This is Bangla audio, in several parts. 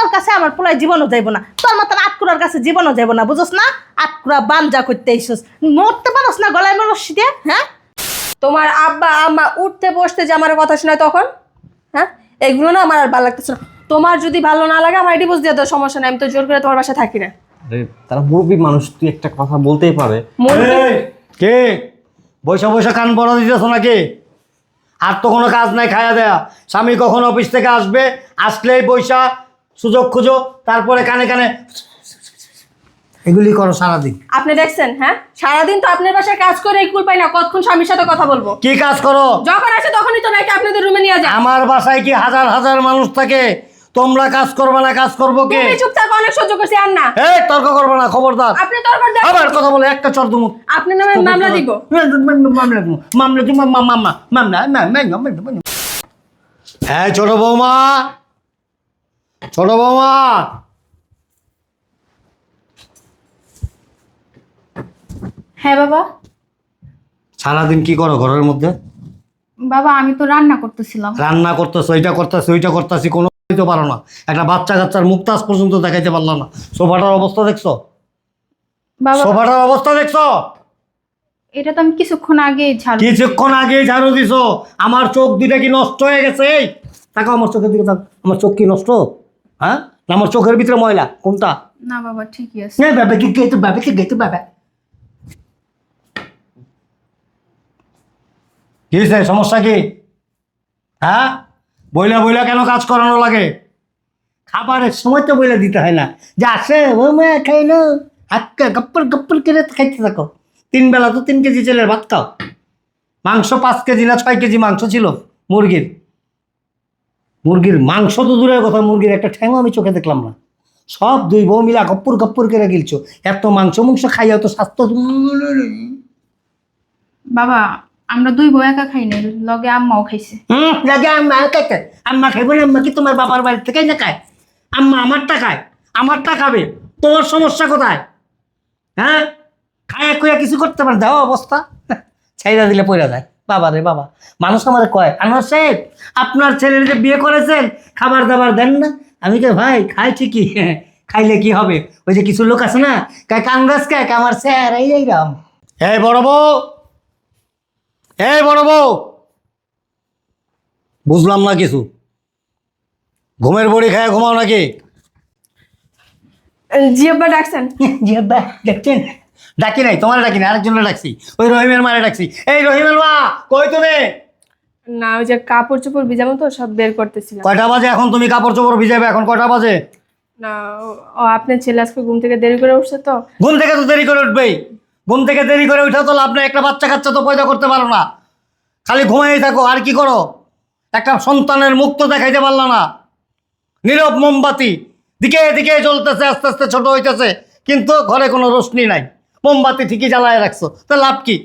তোর কাছে আমার পোলায় জীবনও যাইব না। তোর মতন আটকুরার কাছে জীবনও যাইব না বুঝোস না? আটকুরা বানজা করতে আইসস। মরতে পারস না গলায় মরসি দিয়ে হ্যাঁ? তোমার আব্বা আম্মা উঠতে বসতে যে আমার কথা শোনায় তখন হ্যাঁ? এগুলো না আমার আর ভালো লাগতেছে না। তোমার যদি ভালো না লাগে আমার ডিভোর্স দিয়ে দাও সমস্যা নেই আমি তো জোর করে তোমার বাসায় থাকি না। আরে তারা মুরব্বী মানুষ তুই একটা কথা বলতেই পারে। কে? বৈশা বৈশা কান বড় দিতেছ নাকি? আর তো কোনো কাজ নাই খায়া দেয়া। স্বামী কখন অফিস থেকে আসবে? আসলেই বৈশা সুযোগ খুঁজো তারপরে কানে কানে এগুলি করো সারাদিন আপনি দেখছেন হ্যাঁ সারাদিন তো আপনার বাসায় কাজ করে কুল পাই না কতক্ষণ স্বামীর সাথে কথা বলব কি কাজ করো যখন আসে তখনই তো নাকি আপনাদের রুমে নিয়ে যায় আমার বাসায় কি হাজার হাজার মানুষ থাকে তোমরা কাজ করবে না কাজ করব কে তুমি চুপ থাকো অনেক সহ্য করছি আর না এই তর্ক করবে না খবরদার আপনি তরকার দেন আবার কথা বলে একটা চর দুমু আপনি নামে মামলা দিব মামলা দিব মামলা দিব মামলা মামলা মামলা মামলা মামলা হ্যাঁ ছোট বৌমা ছোট বৌমা। হ্যাঁ বাবা। সারাদিন কি করো ঘরের মধ্যে? বাবা আমি তো রান্না করতেছিলাম। রান্না করতেছো ওইটা করতেছো ওইটা করতেছি কোনো দিতে পারো না। একটা বাচ্চা কাচ্চার মুক্তাজ পর্যন্ত দেখাইতে পারল না। সোফাটার অবস্থা দেখছ? বাবা সোফাটার অবস্থা দেখছ? এটা তো আমি কিছুক্ষণ আগে ঝাড়ু কিছুক্ষণ আগে ঝাড়ু দিছো। আমার চোখ দুইটা কি নষ্ট হয়ে গেছে? এই তাকাও আমার চোখের দিকে তাক আমার চোখ কি নষ্ট? হ্যাঁ? না আমার চোখের ভিতরে ময়লা। কোনটা? না বাবা ঠিকই আছে। না বাবা কি গেতে বাবা কি গেতে বাবা। কি হয়েছে সমস্যা কি? হ্যাঁ? বইলা বইলা কেন কাজ করানো লাগে? খাবারের সময় তো বইলা দিতে হয় না। যে আসে ও মেয়ে খাইলো হাক্কা গপ্পর গপ্পর করে খাইতে থাকো। তিন বেলা তো তিন কেজি চেলের ভাত খাও। মাংস পাঁচ কেজি না ছয় কেজি মাংস ছিল মুরগির। মুরগির মাংস তো দূরের কথা মুরগির একটা ঠ্যাংও আমি চোখে দেখলাম না। সব দুই বউ মিলা গপ্পুর গপ্পুর করে গিলছো। এত মাংস মাংস খাইয়া তো স্বাস্থ্য বাবা আমরা দুই বউ একা খাই নাই লগে আম্মাও খাইছে। হুম লাগে আম্মা খাইতে আম্মা খাইবো না আম্মা কি তোমার বাবার বাড়ি থেকে না খায়? আম্মা আমারটা খায় আমারটা খাবে। তোমার সমস্যা কোথায়? হ্যাঁ? খায়া কুয়া কিছু করতে পারে দাও অবস্থা। ছাইরা দিলে পড়া যায়। বাবা রে বাবা মানুষ আমার কয় আমার সাহেব আপনার ছেলের যে বিয়ে করেছেন খাবার দাবার দেন না? আমি কে ভাই খাই ঠিকই খাইলে কি হবে? ওই যে কিছু লোক আছে না কায় কাঙ্গাস কায় আমার স্যার এই এইরাম এই বড় বউ এই বড় বউ বুঝলাম না কিছু। ঘুমের বড়ি খায় ঘুমাও নাকি? জি আব্বা ডাকছেন। জি আব্বা দেখছেন ডাকি নাই তোমার ডাকি না আরেকজনের ডাকছি। ওই রহিমের মারে ডাকছি। এই রহিমের মা কই তুমি? না ওই যে কাপড় চোপড় ভিজাবো তো সব বের করতেছিলাম। কয়টা বাজে এখন তুমি কাপড় চোপড় ভিজাবে এখন কয়টা বাজে? না ও- আপনার ছেলে আজকে ঘুম থেকে দেরি করে উঠছে তো। ঘুম থেকে তো দেরি করে উঠবেই। ঘুম থেকে দেরি করে উঠা তো লাভ নেই একটা বাচ্চা কাচ্চা তো পয়দা করতে পারো না। খালি ঘুমাই থাকো আর কি করো? একটা সন্তানের মুখ তো দেখাইতে পারল না। নীরব মোমবাতি দিকে দিকে জ্বলতেছে আস্তে আস্তে ছোট হইতেছে কিন্তু ঘরে কোনো রোশনি নাই। মোমবাতি ঠিকই জ্বালায় রাখছো তা লাভ কি?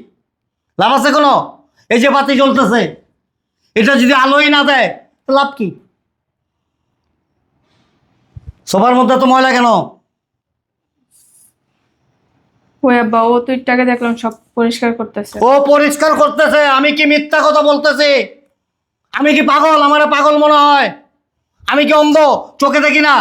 লাভ আছে কোনো? এই যে বাতি জ্বলতেছে এটা যদি আলোই না দেয় তো লাভ কি? সবার মধ্যে তো ময়লা কেন? ওই আব্বা ও তো একটু আগে দেখলাম সব পরিষ্কার করতেছে। ও পরিষ্কার করতেছে আমি কি মিথ্যা কথা বলতেছি? আমি কি পাগল? আমার পাগল মনে হয়। আমি কি অন্ধ? চোখে দেখি না?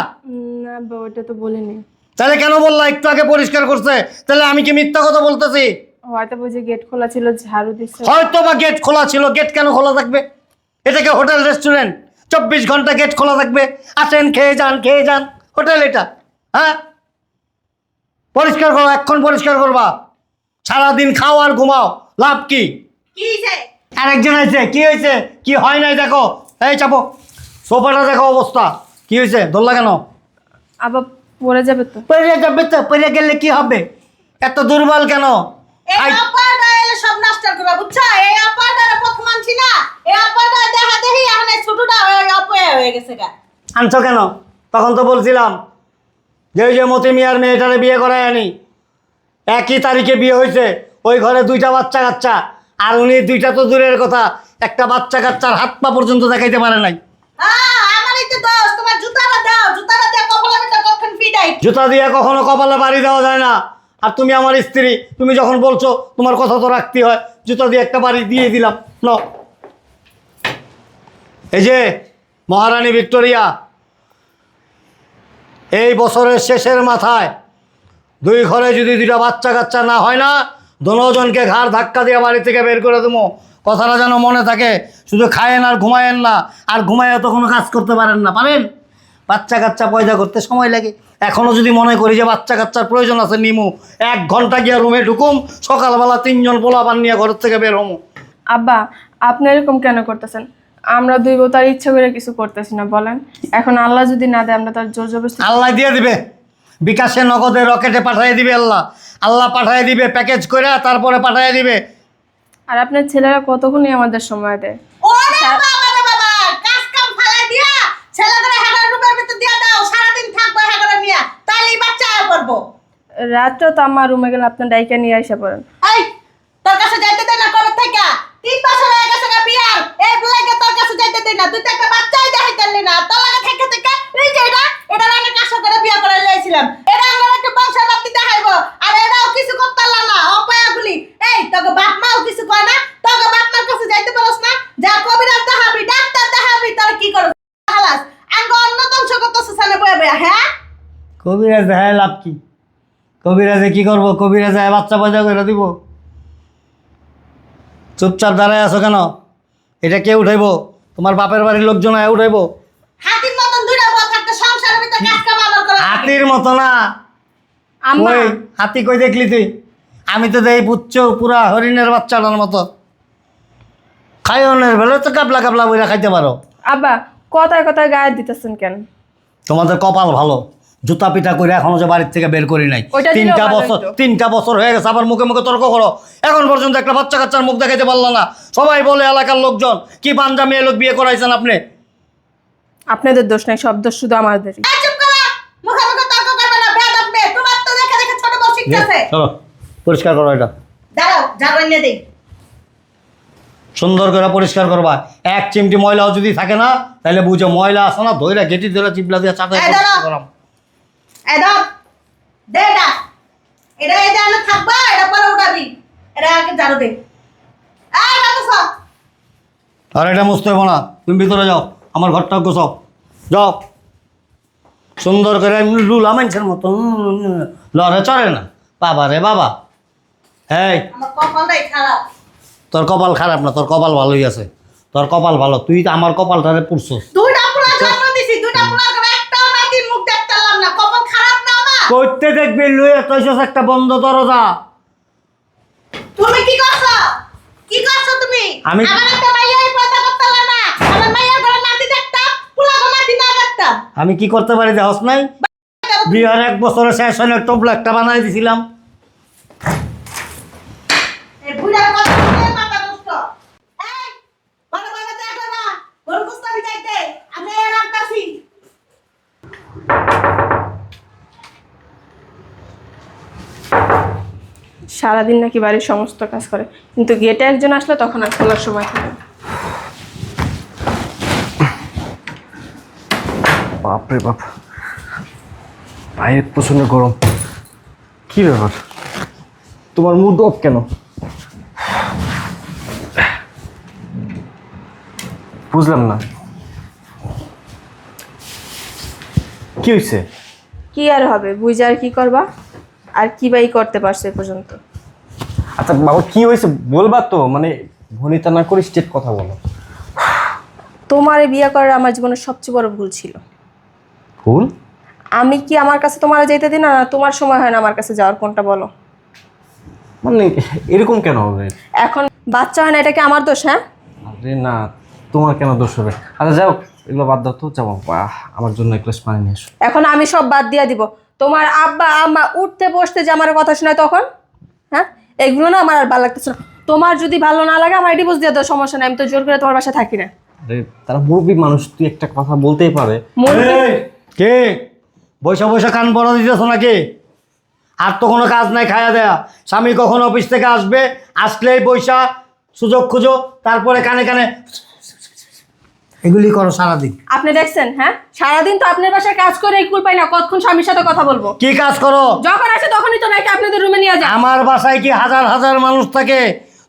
ওটা তো বলিনি। তাহলে কেন বললা? একটু আগে পরিষ্কার করছে। তাহলে আমি কি মিথ্যা কথা বলতেছি? হয়তো বুঝে গেট খোলা ছিল ঝাড়ু দিচ্ছে হয়তো বা গেট খোলা ছিল। গেট কেন খোলা থাকবে? এটাকে হোটেল রেস্টুরেন্ট? চব্বিশ ঘণ্টা গেট খোলা থাকবে। আসেন খেয়ে যান খেয়ে যান। হোটেল এটা হ্যাঁ? পরিষ্কার করো এখন পরিষ্কার করবা। সারাদিন খাও আর ঘুমাও। লাভ কি? আরেকজন আছে কি হয়েছে কি হয় নাই দেখো। এই চাপো। সোফাটা দেখো অবস্থা। কি হয়েছে ধরলা কেন? আবার পড়ে যাবে তো। পড়ে যাবে তো পড়ে গেলে কি হবে? এত দুর্বল কেন? এই আপাটা এলে সব নষ্ট করবে বুঝছ? এই আপাটা প্রথম আনছি না। এই আপাটা দেখা দেখি এখন ছোটটা হয়ে অপয়া হয়ে গেছে গা। আনছো কেন? তখন তো বলছিলাম যে ওই যে মতি মিয়ার মেয়েটারে বিয়ে করায় আনি। একই তারিখে বিয়ে হয়েছে ওই ঘরে দুইটা বাচ্চা কাচ্চা। আর উনি দুইটা তো দূরের কথা একটা বাচ্চা কাচ্চার হাত পা পর্যন্ত দেখাইতে পারে নাই। হ্যাঁ দিয়ে জুতা দিয়ে কখনো কপালে বাড়ি দেওয়া যায় না। আর তুমি আমার স্ত্রী, তুমি যখন বলছো তোমার কথা তো রাখতে হয়, জুতা দিয়ে একটা বাড়ি দিয়ে দিলাম। ন এই যে, মহারানী ভিক্টোরিয়া, এই বছরের শেষের মাথায় দুই ঘরে যদি দুটা বাচ্চা কাচ্চা না হয় না, দোনোজনকে ঘাড় ধাক্কা দিয়ে বাড়ি থেকে বের করে দেবো। কথাটা যেন মনে থাকে শুধু খায়েন আর ঘুমায়েন না আর ঘুমায় তো কোনো কাজ করতে পারেন না পারেন? বাচ্চা কাচ্চা পয়দা করতে সময় লাগে। এখনও যদি মনে করি যে বাচ্চা কাচ্চার প্রয়োজন আছে নিমু এক ঘণ্টা গিয়ে রুমে ঢুকুম সকালবেলা তিনজন পোলা পান নিয়ে ঘরের থেকে বের হমু। আব্বা আপনি এরকম কেন করতেছেন? আমরা দুই তার ইচ্ছা করে কিছু করতেছি না বলেন। এখন আল্লাহ যদি না দেয় আমরা তার জোর জবরদস্তি আল্লাহ দিয়ে দিবে। বিকাশে নগদে রকেটে পাঠিয়ে দিবে আল্লাহ। আল্লাহ পাঠিয়ে দিবে প্যাকেজ করে তারপরে পাঠিয়ে দিবে। আর আপনার ছেলেরা কতক্ষণই আমাদের সময় দেয়? তো আমার রুমে গেলে আপনার ডাইকা নিয়ে আসা পড়েন। তোর কাছে যাইতে দেয় না কবে থেকে? তিন বছর হয়ে গেছে গা বিয়ার এই বুলাইকে তোর কাছে যাইতে দেয় না। তুই তো একটা বাচ্চাই দেখাইতেলি না। তোর লাগে থেকে থেকে এই যে এটা এটা আমি করে বিয়া করে লাইছিলাম। এটা আমার একটু বংশের বাতি দেখাইবো আর এটাও কিছু করতে না অপায়াগুলি। এই তোকে বাপ মাও কিছু কয় না? তোকে বাপ মার কাছে যাইতে পারস না? যা কবিরাজ দেখাবি ডাক্তার দেখাবি তোর কি করস? হালাস আঙ্গ অন্য ধ্বংস করতেছে সামনে বয়ে বয়ে হ্যাঁ? কবিরাজ দেখায় লাভ কি? কবিরাজে কি করব? কবিরাজে বাচ্চা পয়দা করে দিব। চুপচাপ দাঁড়ায় আছো কেন? এটা কে উঠাইবো? তোমার বাপের বাড়ির লোকজন আয় উঠাইবো। হাতির মতন দুইটা বউ থাকতে সংসারের ভিতরে কাজ কাম করা হাতির মতো না। আম্মা। ওই হাতি কই দেখলি তুই? আমি তো দেই পুচ্ছ পুরা হরিণের বাচ্চাটার মতো। খাইনের বেলা তো কাবলা কাবলা বইরা খাইতে পারো। আব্বা কথায় কথায় গায়ে দিতেছেন কেন? তোমাদের কপাল ভালো। জুতা পিটা করে এখনও যে বাড়ির থেকে বের করি নাই। তিনটা বছর তিনটা বছর হয়ে গেছে আবার মুখে মুখে তর্ক করো। এখন পর্যন্ত একটা বাচ্চা কাচ্চার মুখ দেখাইতে পারল না। সবাই বলে এলাকার লোকজন কি পাঞ্জা মেয়ে লোক বিয়ে করাইছেন আপনি? আপনাদের দোষ নাই সব দোষ শুধু আমাদেরই এই চুপ করো মুখে মুখে তর্ক করবে না বেয়াদব মেয়ে তোমার তো দেখে চলো পরিষ্কার করো এটা। দাঁড়াও ঝাড়ু এনে দেই সুন্দর করে পরিষ্কার করবা। এক চিমটি ময়লাও যদি থাকে না তাহলে বুঝো ময়লা আসো না ধৈরা গেটি ধরে চিপলা দিয়ে চাটাই এই দাঁড়াও। করাম। এই দাও দে এটা। এটা এই জানো থাকবা এটা পরে উঠাবি। এটা আগে ঝাড়ু দে। এই বাবু সব আর এটা মুছতে হইব না তুমি ভিতরে যাও আমার ঘরটা গোছাও। যাও। সুন্দর করে লুলা মানুষের মতো লড়ে চড়ে না। বাবা রে বাবা। এই খারাপ। তোর কপাল খারাপ না তোর কপাল ভালোই আছে। তোর কপাল ভালো তুই তো আমার কপালটারে পুড়ছস। করতে দেখবি লুয়ে একটা বন্ধ দরজা। তুমি কি করছ? কি করছ তুমি? আমি- আমার একটা মাইয়াই পয়দা করতে না। আমার মাইয়ার ঘরে নাতি দেখতাম পোলা ঘরে নাতি না দেখতাম। আমি কি করতে পারি দেহস নাই? বিহার এক বছরে শেষ হলে টোপলা একটা বানাই দিছিলাম এই বুড়ার কথা শুনে মাথা নষ্ট এই ভালো ভালো দেখো না গরু কুস্তাবি যাইতে আমি এর রাখতাছি সারাদিন নাকি বাড়ির সমস্ত কাজ করে। কিন্তু গেটে একজন আসলে তখন আর খোলার সময় থাকে বাপরে বাপ বাইরে প্রচণ্ড গরম। কি ব্যাপার? তোমার মুড অফ কেন? বুঝলাম না। কি হয়েছে কি আর হবে? বুঝে আর কি করবা? আর কি বাই করতে পারছ এ পর্যন্ত? আচ্ছা বাবা কি হয়েছে বলবা তো? মানে ভনিতা না করে স্টেট কথা বলো। তোমার বিয়ে করার আমার জীবনের সবচেয়ে বড় ভুল ছিল। ভুল? আমি কি আমার কাছে তোমার যেতে দিই না? না তোমার সময় হয় না আমার কাছে যাওয়ার কোনটা বলো? মানে এরকম কেন হবে? এখন বাচ্চা হয় না এটা কি আমার দোষ হ্যাঁ? আরে না তোমার কেন দোষ হবে? আচ্ছা যাও এগুলো বাদ দাও তো যাও আমার জন্য এক গ্লাস পানি নিয়ে এসো। এখন আমি সব বাদ দিয়ে দিব। তোমার আব্বা আম্মা উঠতে বসতে যে আমার কথা শোনায় তখন হ্যাঁ? এগুলো না আমার আর ভালো লাগতেছে না। তোমার যদি ভালো না লাগে আমার ডিভোর্স দিয়ে দাও সমস্যা নাই। আমি তো জোর করে তোমার বাসায় থাকি না। আরে তারা মুরব্বী মানুষ তুই একটা কথা বলতেই পারে। মন- এই, কে? বৈশা বৈশা কান বড় দিতেছ নাকি? আর তো কোনো কাজ নাই খায়া দেয়া। স্বামী কখন অফিস থেকে আসবে আসলেই বৈশা সুযোগ খুঁজো তারপরে কানে কানে এগুলি করো সারাদিন আপনি দেখছেন হ্যাঁ সারাদিন তো আপনার বাসায় কাজ করে কুল পাই না কতক্ষণ স্বামীর সাথে কথা বলব কি কাজ করো যখন আসে তখনই তো নাকি আপনাদের রুমে নিয়ে যায় আমার বাসায় কি হাজার হাজার মানুষ থাকে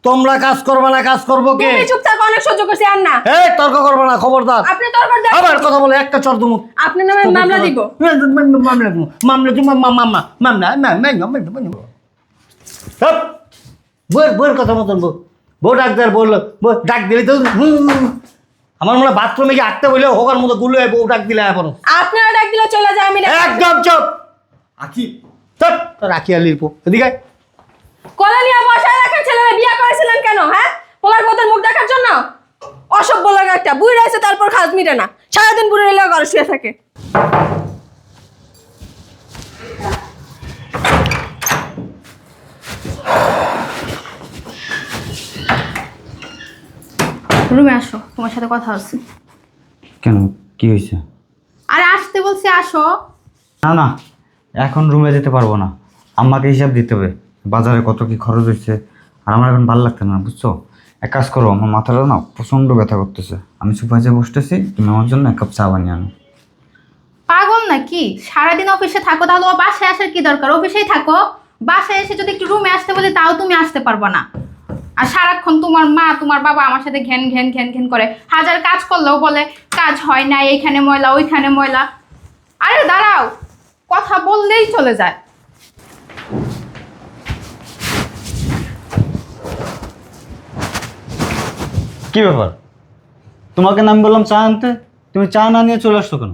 তোমরা কাজ করবে না কাজ করব কে তুমি চুপ থাকো অনেক সহ্য করছি আর না এই তর্ক করবে না খবরদার আপনি তরকার দেন আবার কথা বলে একটা চর দুমুখ আপনি নামে মামলা দিব মামলা দিব মামলা দিব মামলা মামলা মামলা মামলা সব বউয়ের বউয়ের কথা মতন বউ বউ ডাক দেয় বলল ডাক দিলে তো। আমার মনে বাথরুমে গিয়ে আটতে বলে হোকার মতো গুলো বউ ডাক দিলে এখন। আপনারা ডাক দিলে চলে যায় আমি একদম চুপ। আকি চুপ। তো রাখি আলির পো এদিকে আয়। কোলে নিয়ে বসায় রাখেন ছেলেরা বিয়া করেছিলেন কেন হ্যাঁ? পোলার পথের মুখ দেখার জন্য? অসভ্য লাগা একটা। বুড়ি রয়েছে তারপর খাজ মিটে না। সারাদিন বুড়ি এলে ঘরে শুয়ে থাকে। রুমে আসো তোমার সাথে কথা আছে কেন? কি হয়েছে? আরে আসতে বলছি আসো। না না এখন রুমে যেতে পারব না। আম্মাকে হিসাব দিতে হবে বাজারে কত কি খরচ হয়েছে। আর আমার এখন ভালো লাগছে না বুঝছ? এক কাজ করো আমার মাথাটা না প্রচণ্ড ব্যথা করতেছে। আমি সুপাইজে বসতেছি তুমি আমার জন্য এক কাপ চা বানিয়ে আনো। পাগল নাকি? সারাদিন অফিসে থাকো তাহলে বাসায় আসার কি দরকার? অফিসেই থাকো। বাসায় এসে যদি একটু রুমে আসতে বলি তাও তুমি আসতে পারবে না। আর সারাক্ষণ তোমার মা তোমার বাবা আমার সাথে ঘ্যান ঘ্যান ঘ্যান ঘ্যান করে। হাজার কাজ করলেও বলে কাজ হয় না এইখানে ময়লা ওইখানে ময়লা। আরে দাঁড়াও কথা বললেই চলে যায়। কি ব্যাপার? তোমাকে নাম বললাম চা আনতে? তুমি চা না নিয়ে চলে আসছো কেন?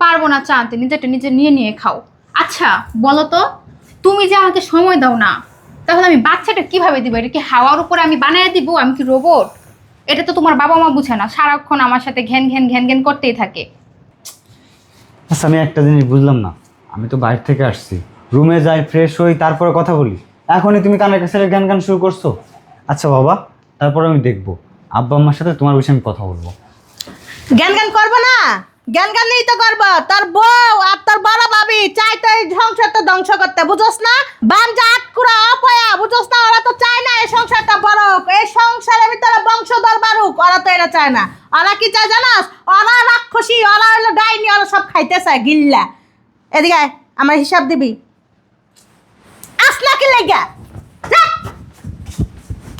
পারব না চা আনতে নিজেরটা নিজে নিয়ে নিয়ে খাও। আচ্ছা বলো তো তুমি যে আমাকে সময় দাও না তাহলে আমি বাচ্চাটা কীভাবে দিব? এটা কি হাওয়ার উপরে আমি বানিয়ে দিব? আমি কি রোবট এটা তো তোমার বাবা মা বুঝে না। সারাক্ষণ আমার সাথে ঘ্যান ঘ্যান ঘ্যান ঘ্যান করতেই থাকে। আচ্ছা আমি একটা জিনিস বুঝলাম না। আমি তো বাইরে থেকে আসছি। রুমে যাই ফ্রেশ হই তারপরে কথা বলি। এখনই তুমি কানের কাছে গান গান শুরু করছ? আচ্ছা বাবা তারপরে আমি দেখব। আব্বা আম্মার সাথে তোমার বিষয়ে আমি কথা বলব। জ্ঞান জ্ঞান করব না? জ্ঞান জ্ঞান নিয়ে তো করব তোর বউ আর তোর বড় ভাবি চাই তো এই সংসারটা ধ্বংস করতে, বুঝোস না? বাঞ্জা আটকুড়া অপয়া, বুঝোস না? ওরা তো চায় না এই সংসারটা বড়ক, এই সংসারের ভিতরে বংশধর বাড়ুক, ওরা তো এটা চায় না। ওরা কি চায় জানাস? ওরা রাক্ষসী, ওরা হলো ডাইনি, ওরা সব খাইতে চায়, গিল্লা। এদিকে আমার হিসাব দিবি। আসলা কি লেগা।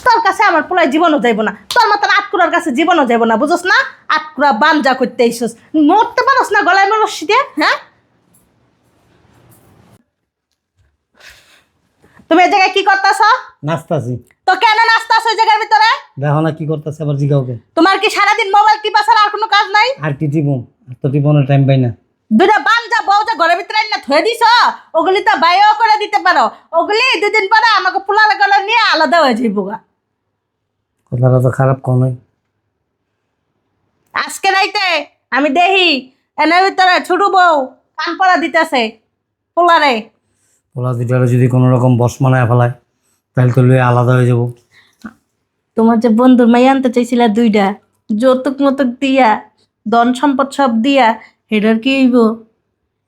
তোর কাছে আমার পোলায় জীবনও যাইব না। তোর মতন আটকুরার কাছে জীবনও যাইব না বুঝোস না? আটকুরা বানজা করতে আইসস। মরতে পারস না গলায় মরসি দিয়ে হ্যাঁ? তুমি এই জায়গায় কি করতেছ? নাচতাছি। তো কেন নাচতাছ ওই জায়গার ভিতরে? দেখো না কি করতেছে আবার জিগাওকে তোমার কি সারাদিন মোবাইল টিপা ছাড়া আর কোনো কাজ নাই? আর কি টিপম আর তো টিপনের টাইম পাই না। দুটা বানজা বউ যে ঘরের ভিতরে না থয়ে দিছ ওগুলি তো বাইও করে দিতে পারো। ওগুলি দুদিন পরে আমাকে পোলার গলা নিয়ে আলাদা হয়ে যাইব গা। কথাটা তো খারাপ কম। আজকে রাইতে আমি দেখি এনের ভিতরে ছোট বউ কান পড়া দিতেছে পোলারে। পোলা দুটারে যদি কোনো রকম বস মানায় ফেলায় তাহলে তো লুয়ে আলাদা হয়ে যাব। তোমার যে বন্ধুর মাই আনতে চাইছিলা দুইটা যৌতুক মতুক দিয়া ধন সম্পদ সব দিয়া এটার কি হইব?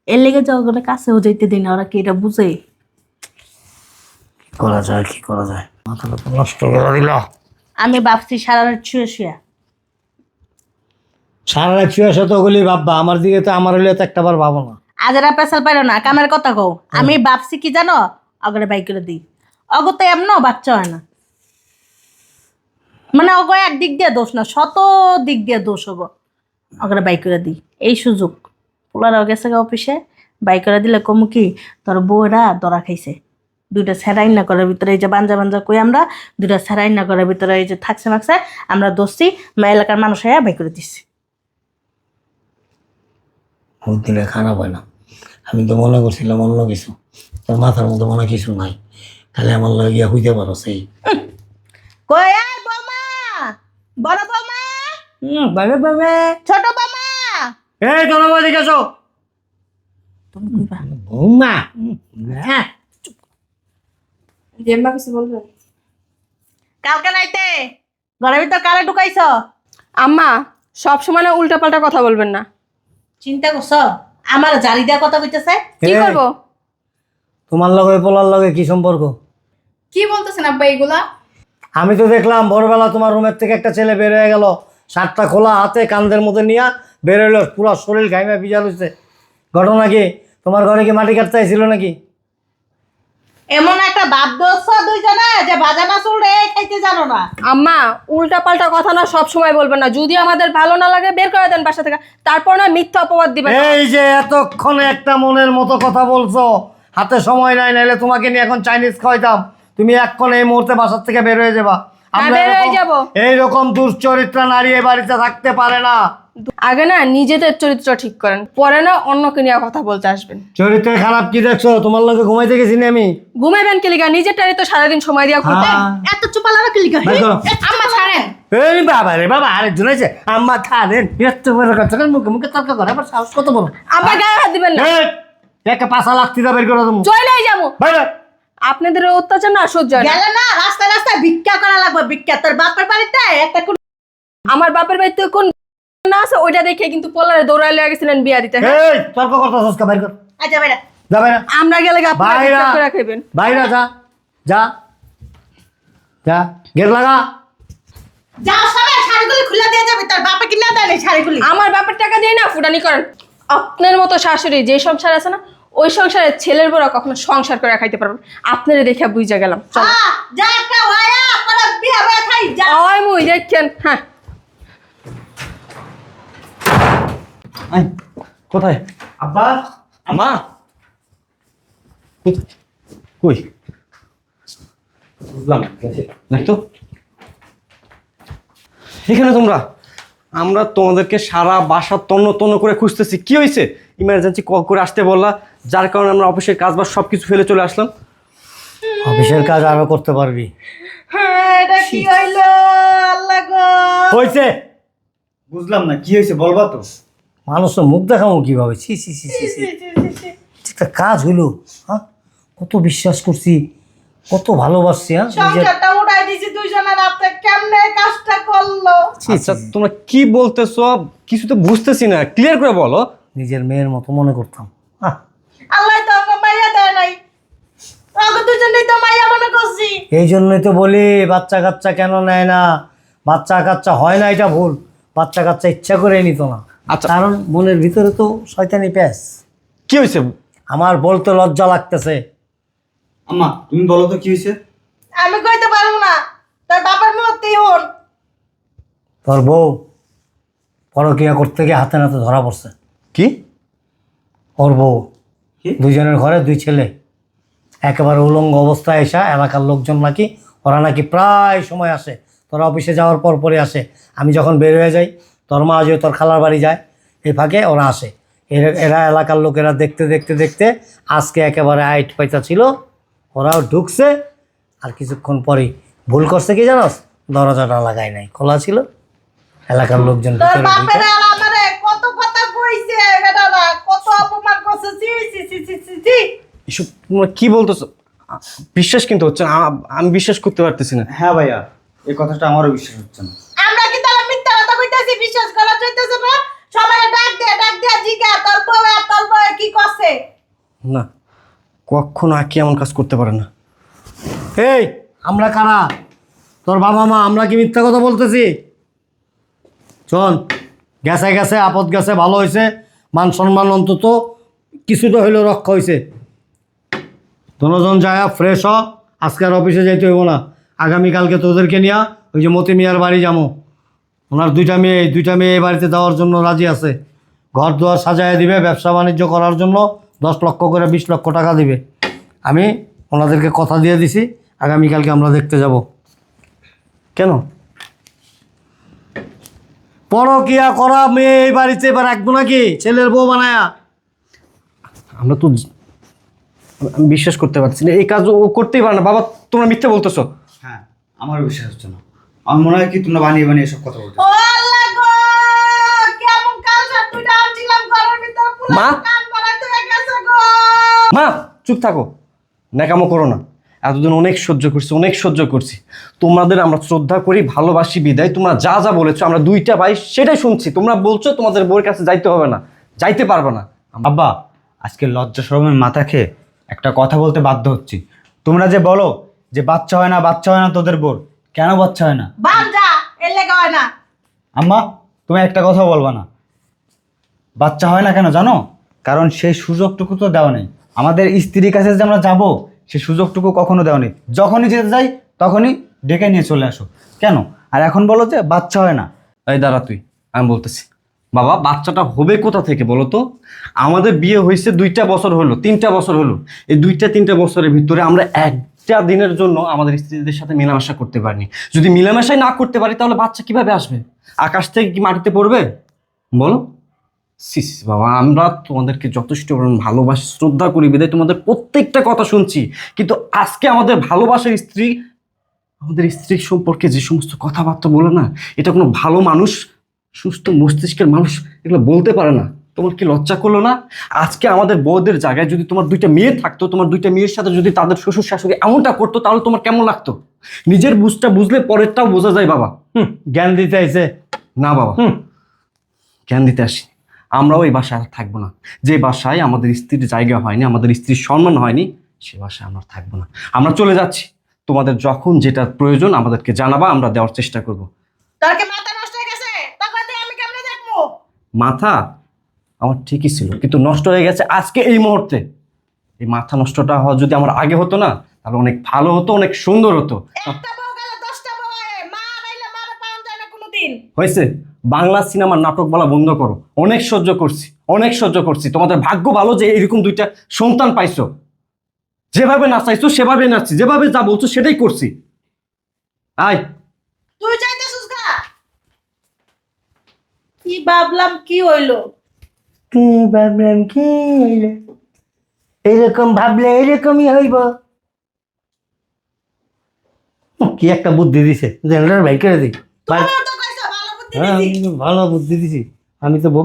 এর লেগে যাও ওগুলো কাছেও যাইতে দিই না ওরা কি এটা বুঝে? কি করা যায় কি করা যায়? মাথাটা তো নষ্ট করে দিল। আমি ভাবছি সারা রাত শুয়ে শুয়ে সারা রাত শুয়ে আসে তো ওগুলি ভাববা আমার দিকে তো আমার হলে তো একটা বার ভাবো না। আজ এরা পেশাল পাইল না কামের কথা কও। আমি ভাবছি কি জানো? অগরে বাই করে দিই। অগতে এমন বাচ্চা হয় না। মানে অগ এক দিক দিয়ে দোষ না শত দিক দিয়ে দোষ হব অগরে বাই করে দিই। এই সুযোগ। পোলারাও অগেছে গা অফিসে বাই করে দিলে কমু কি? তোর বউরা দরা খাইছে। দুইটা স্যারাইন না করার ভিতরে এই যে বাঞ্জা বাঞ্জা কই আমরা দুইটা স্যারাইন না করার ভিতরে এই যে থাকছে মাকছে আমরা দোষী মা এলাকার মানুষ হয়ে বাই করে দিচ্ছি দিলে খারাপ হয় না। আমি তো মনে করছিলাম অন্য কিছু তোর মাথার মধ্যে মনে কিছু নাই। তাহলে আমার লগে গিয়া হইতে পারো সেই। কই আয় বৌমা বড় বৌমা বাবে বাবে ছোট বৌমা। এই তোমরা বৌমা। হ্যাঁ জেম্মা কিছু বলবেন কালকে রাইতে ঘরের ভিতর কারে ঢুকাইছ? আম্মা সব সময় না উল্টা পাল্টা কথা বলবেন না। চিন্তা করছ? আমার জারি দেওয়া কথা কইতেছে? কি এই, করব? তোমার লগে পোলার লগে কি সম্পর্ক? কি বলতেছেন আব্বা এগুলা? আমি তো দেখলাম ভোরবেলা তোমার রুমের থেকে একটা ছেলে বের হয়ে গেল। শার্টটা খোলা হাতে কান্দের মধ্যে নিয়ে বের হইল। পুরো শরীর ঘাইমে ভিজা রয়েছে ঘটনা কি? তোমার ঘরে কি মাটি কাটতে আইছিল নাকি? এমন একটা বাপ দোষ দুইজনে যে ভাজা মাছ উড়ে খাইতে জানো না। আম্মা উল্টা পাল্টা কথা না সব সময় বলবেন না। যদি আমাদের ভালো না লাগে বের করে দেন বাসা থেকে। তারপর না মিথ্যা অপবাদ দিবেন। এই যে এতক্ষণে একটা মনের মতো কথা বলছো। হাতে সময় নাই নাইলে তোমাকে নিয়ে এখন চাইনিজ খাওয়াইতাম। তুমি এক্ষণ এই মুহূর্তে বাসার থেকে বের হয়ে যাবা। বের হয়ে এইরকম দুশ্চরিত্রা নারী এই বাড়িতে থাকতে পারে না। আগে না নিজেদের চরিত্র ঠিক করেন পরে না অন্যকে নিয়ে কথা বলতে আসবেন। চরিত্রে খারাপ কি দেখছ? তোমার লগে ঘুমাইতে গেছি না আমি। ঘুমাইবেন কি লিগা? নিজেরটারই তো সারাদিন সময় দিয়া ঘুরতে হ্যাঁ। এত চুপা লাগা কি বের করো। আম্মা ছাড়েন। এই বাবা রে বাবা আরেকজন আছে। আম্মা খালেন এত বড় কথা কেন? মুখে মুখে তর্ক করে আবার সাহস কত বড়? আব্বা গায়ে হাত দিবেন না। এই, একটা পাশা লাগতি বের করে তুমি। চলেই যাব। বাইরে আপনাদের অত্যাচার না সহ্য হয় না। গেলে না রাস্তায় রাস্তায় ভিক্ষা করা লাগবে ভিক্ষা। তোর বাপের বাড়িতে একটা কোন আমার বাপের বাড়িতে কোন না আছে ওইটা দেখে কিন্তু পোলারে দৌড়ায় লিয়ে গেছিলেন বিয়া দিতে হ্যাঁ? এই তর্ক সস্কা বাইর কর। আচ্ছা বেটা যা বাইরে। আমরা গেলে গা বাইরা। করে খাইবেন। বাইরে যা। যা। যা। গেট লাগা। যাও সবাই শাড়িগুলি খুলে দিয়ে যাবে তোর বাপে কিনা দেয় না শাড়িগুলি? আমার বাপের টাকা দিয়ে না ফুটানি করেন। আপনার মতো শাশুড়ি যে সংসার আছে না ওই সংসারে ছেলের বড় কখনো সংসার করে খাইতে পারবেন আপনারে দেখে বুঝা গেলাম। চল। যা একটা ওয়া পরে বিয়া খাই যা। ওই মুই দেখছেন হ্যাঁ। আই, কোথায়? আব্বা? মা কই? বুঝলাম দেখ তো? এখানে তোমরা? আমরা তোমাদেরকে সারা বাসা তন্ন তন্ন করে খুঁজতেছি। কি হয়েছে ইমার্জেন্সি কল করে আসতে বললা যার কারণে আমরা অফিসের কাজ বাজ সব কিছু ফেলে চলে আসলাম। অফিসের কাজ আরও করতে পারবি। হ্যাঁ, এটা কি হইল? আল্লাহ গো। হয়েছে বুঝলাম না কি হয়েছে বলবা তো। মানুষ তো মুখ দেখাবো কীভাবে? ছি ছি ছি ছি ছি। একটা কাজ হইল হ্যাঁ? কত বিশ্বাস করছি কত ভালোবাসছি হ্যাঁ? সংসারটা উঠাই দিছি দুইজনের আপনি কেমনে কাজটা করল? ছি, আচ্ছা তোমরা কি বলতেছো? কিছু তো বুঝতেছি না ক্লিয়ার করে বলো। নিজের মেয়ের মতো মনে করতাম হ্যাঁ আল্লাহ তো আমাকে মাইয়া দেয় নাই। আমাকে দুজনেই তো মাইয়া মনে করছি। এই জন্যই তো বলি বাচ্চা কাচ্চা কেন নেয় না? বাচ্চা কাচ্চা হয় না এটা ভুল। বাচ্চা কাচ্চা ইচ্ছা করে নিত না। আচ্ছা। কারণ মনের ভিতরে তো শয়তানি প্যাস কি হয়েছে আমার বলতে লজ্জা লাগতেছে। আম্মা তুমি বলো তো কি হয়েছে আমি কইতে পারব না। তোর বাবার মুহূর্তেই হন। তোর বউ পরকিয়া করতে গিয়ে হাতে নাতে ধরা পড়ছে। কি? ওর বউ। কি? দুইজনের ঘরে দুই ছেলে। একেবারে উলঙ্গ অবস্থায় এসা এলাকার লোকজন নাকি ওরা নাকি প্রায় সময় আসে। তোরা অফিসে যাওয়ার পর পরে আসে। আমি যখন বের হয়ে যাই তোর মা যে তোর খালার বাড়ি যায় এই ফাঁকে ওরা আসে। এরা এরা এলাকার লোকেরা দেখতে দেখতে দেখতে আজকে একেবারে আইট পাইতা ছিল ওরাও ঢুকছে আর কিছুক্ষণ পরেই ভুল করছে কি জানোস? দরজাটা লাগায় নাই খোলা ছিল। এলাকার লোকজন কত কথা কইছে কত অপমান করছে এসব তোমরা কি বলতেছো? বিশ্বাস কিন্তু হচ্ছে না আমি বিশ্বাস করতে পারতেছি না। হ্যাঁ ভাইয়া এই কথাটা আমারও বিশ্বাস হচ্ছে না আমরা কি তাহলে মিথ্যা কথা কইতাছি বিশ্বাস করা চাইতেছে না সবাই ডাক দে ডাক দে জিগা তোর বউ আর তোর বউ কি করছে না, কখনো আঁকি এমন কাজ করতে পারে না। এই, আমরা কারা? তোর বাবা মা, আমরা কি মিথ্যা কথা বলতেছি? চল, গেছে গেছে, আপদ গেছে, ভালো হয়েছে, মান সম্মান অন্তত কিছুটা হইলেও রক্ষা হয়েছে। দনোজন যায় ফ্রেশ হ, আজকে আর অফিসে যাইতে হইব না। আগামীকালকে তোদেরকে নিয়ে, ওই যে মতি মিয়ার বাড়ি যাব ওনার দুইটা মেয়ে দুইটা মেয়ে বাড়িতে দেওয়ার জন্য রাজি আছে। ঘর দুয়ার সাজায় দিবে ব্যবসা বাণিজ্য করার জন্য দশ লক্ষ করে বিশ লক্ষ টাকা দিবে। আমি ওনাদেরকে কথা দিয়ে দিছি আগামীকালকে আমরা দেখতে যাব। কেন? পরকিয়া করা মেয়ে এই বাড়িতে এবার রাখব নাকি? ছেলের বউ বানায়া। আমরা তো আমি বিশ্বাস করতে পারছি না এই কাজ ও করতেই পারে না। বাবা তোমরা মিথ্যে বলতেছো। হ্যাঁ আমারও বিশ্বাস হচ্ছে না। আমার মনে হয় কি তোমরা বানিয়ে বানিয়ে এসব কথা বলছো ও আল্লাহ গো কেমন কাল সাত দুইটা আনছিলাম ঘরের ভিতর পুরো মা? মা চুপ থাকো। ন্যাকামো করো না। এতদিন অনেক সহ্য করছি অনেক সহ্য করছি। তোমাদের আমরা শ্রদ্ধা করি ভালোবাসি বিদায়। তোমরা যা যা বলেছ আমরা দুইটা ভাই সেটাই শুনছি। তোমরা বলছো তোমাদের বউয়ের কাছে যাইতে হবে না যাইতে পারবে না। আব্বা আজকে লজ্জা শরমের মাথা খেয়ে একটা কথা বলতে বাধ্য হচ্ছি। তোমরা যে বলো যে বাচ্চা হয় না বাচ্চা হয় না তোদের বোর কেন বাচ্চা হয় হয় না? আম্মা তুমি একটা কথা বলবা না। বাচ্চা হয় না কেন জানো? কারণ সেই সুযোগটুকু তো দেওয়া নেই। আমাদের স্ত্রীর কাছে যে আমরা যাব সে সুযোগটুকু কখনো দেওনি যখনই যেতে যাই, তখনই ডেকে নিয়ে চলে আসো। কেন? আর এখন বলো যে বাচ্চা হয় না। এই দাঁড়া তুই, আমি বলতেছি। বাবা, বাচ্চাটা হবে কোথা থেকে বলো তো? আমাদের বিয়ে হয়েছে দুইটা বছর হলো, তিনটা বছর হলো। এই দুইটা তিনটা বছরের ভিতরে আমরা একটা দিনের জন্য আমাদের স্ত্রীদের সাথে মেলামেশা করতে পারিনি। যদি মেলামেশাই না করতে পারি, তাহলে বাচ্চা কীভাবে আসবে? আকাশ থেকে কি মাটিতে পড়বে? বলো। সিস বাবা আমরা তোমাদেরকে যথেষ্ট ভালোবাসি শ্রদ্ধা করি বিদায় তোমাদের প্রত্যেকটা কথা শুনছি। কিন্তু আজকে আমাদের ভালোবাসার স্ত্রী আমাদের স্ত্রীর সম্পর্কে যে সমস্ত কথাবার্তা বলে না এটা কোনো ভালো মানুষ সুস্থ মস্তিষ্কের মানুষ এগুলো বলতে পারে না। তোমার কি লজ্জা করল না? আজকে আমাদের বউদের জায়গায় যদি তোমার দুইটা মেয়ে থাকতো তোমার দুইটা মেয়ের সাথে যদি তাদের শ্বশুর শাশুড়ি এমনটা করতো তাহলে তোমার কেমন লাগতো? নিজের বুঝটা বুঝলে পরেরটাও বোঝা যায় বাবা। হুম, জ্ঞান দিতে আইছে। না বাবা। হুম। জ্ঞান দিতে আসি আমরাও এই বাসায় আর থাকব না। যে বাসায় আমাদের স্ত্রীর জায়গা হয়নি আমাদের স্ত্রীর সম্মান হয়নি সে বাসায় আমরা থাকব না। আমরা চলে যাচ্ছি। তোমাদের যখন যেটা প্রয়োজন আমাদেরকে জানাবা আমরা দেওয়ার চেষ্টা করব। তোর কি মাথা নষ্ট হয়ে গেছে? তখন আমি কেমনে দেখব? মাথা আমার ঠিকই ছিল কিন্তু নষ্ট হয়ে গেছে আজকে এই মুহূর্তে। এই মাথা নষ্টটা হওয়া যদি আমার আগে হতো না তাহলে অনেক ভালো হতো অনেক সুন্দর হতো। একটা বউ গেলে দশটা বউ হয় মা নাইলে মারা পাওয়া যায় না কোনোদিন হয়েছে? বাংলা সিনেমার নাটক বলা বন্ধ করো। অনেক সহ্য করছি অনেক সহ্য করছি। তোমাদের ভাগ্য ভালো যে এরকম দুইটা সন্তান পাইছো। যেভাবে নাচাইছো সেভাবে নাচছি। যেভাবে যা বলছো সেটাই করছি। আয়। তুই চাইতেছিস গা? কি ভাবলাম কি হইল? কি ভাবলাম কি হইল? এরকম ভাবলে এরকমই হইব। কি একটা বুদ্ধি দিছে। জেনারেল ভাই করে দিই হ্যাঁ আমি তো ভালো বুদ্ধি দিছি। আমি তো বউ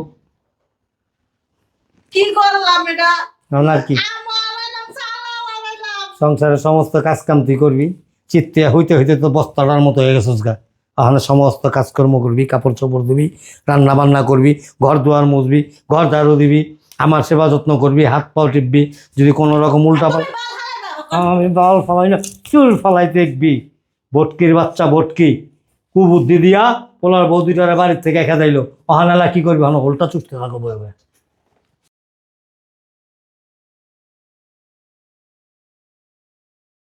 কি করলাম এটা? আর কি? সংসারের সমস্ত কাজ কাম তুই করবি। চিত্তে হইতে হইতে তো বস্তাটার মতো হয়ে গেছিস গা। ওখানে সমস্ত কাজকর্ম করবি কাপড় চোপড় দিবি রান্না বান্না করবি ঘর দুয়ার মুছবি ঘর ঝাড়ু দিবি আমার সেবা যত্ন করবি হাত পাও টিপবি যদি কোনো রকম উল্টা পাল আমি বাল ফালাই না চুল ফালাই দেখবি। বটকির বাচ্চা বটকি। কুবুদ্ধি দিয়া পোলার বৌদিটারে বাড়ির থেকে একা যাইলো। অহানালা কি করবি? হন হোলটা চুষতে থাকব এবার।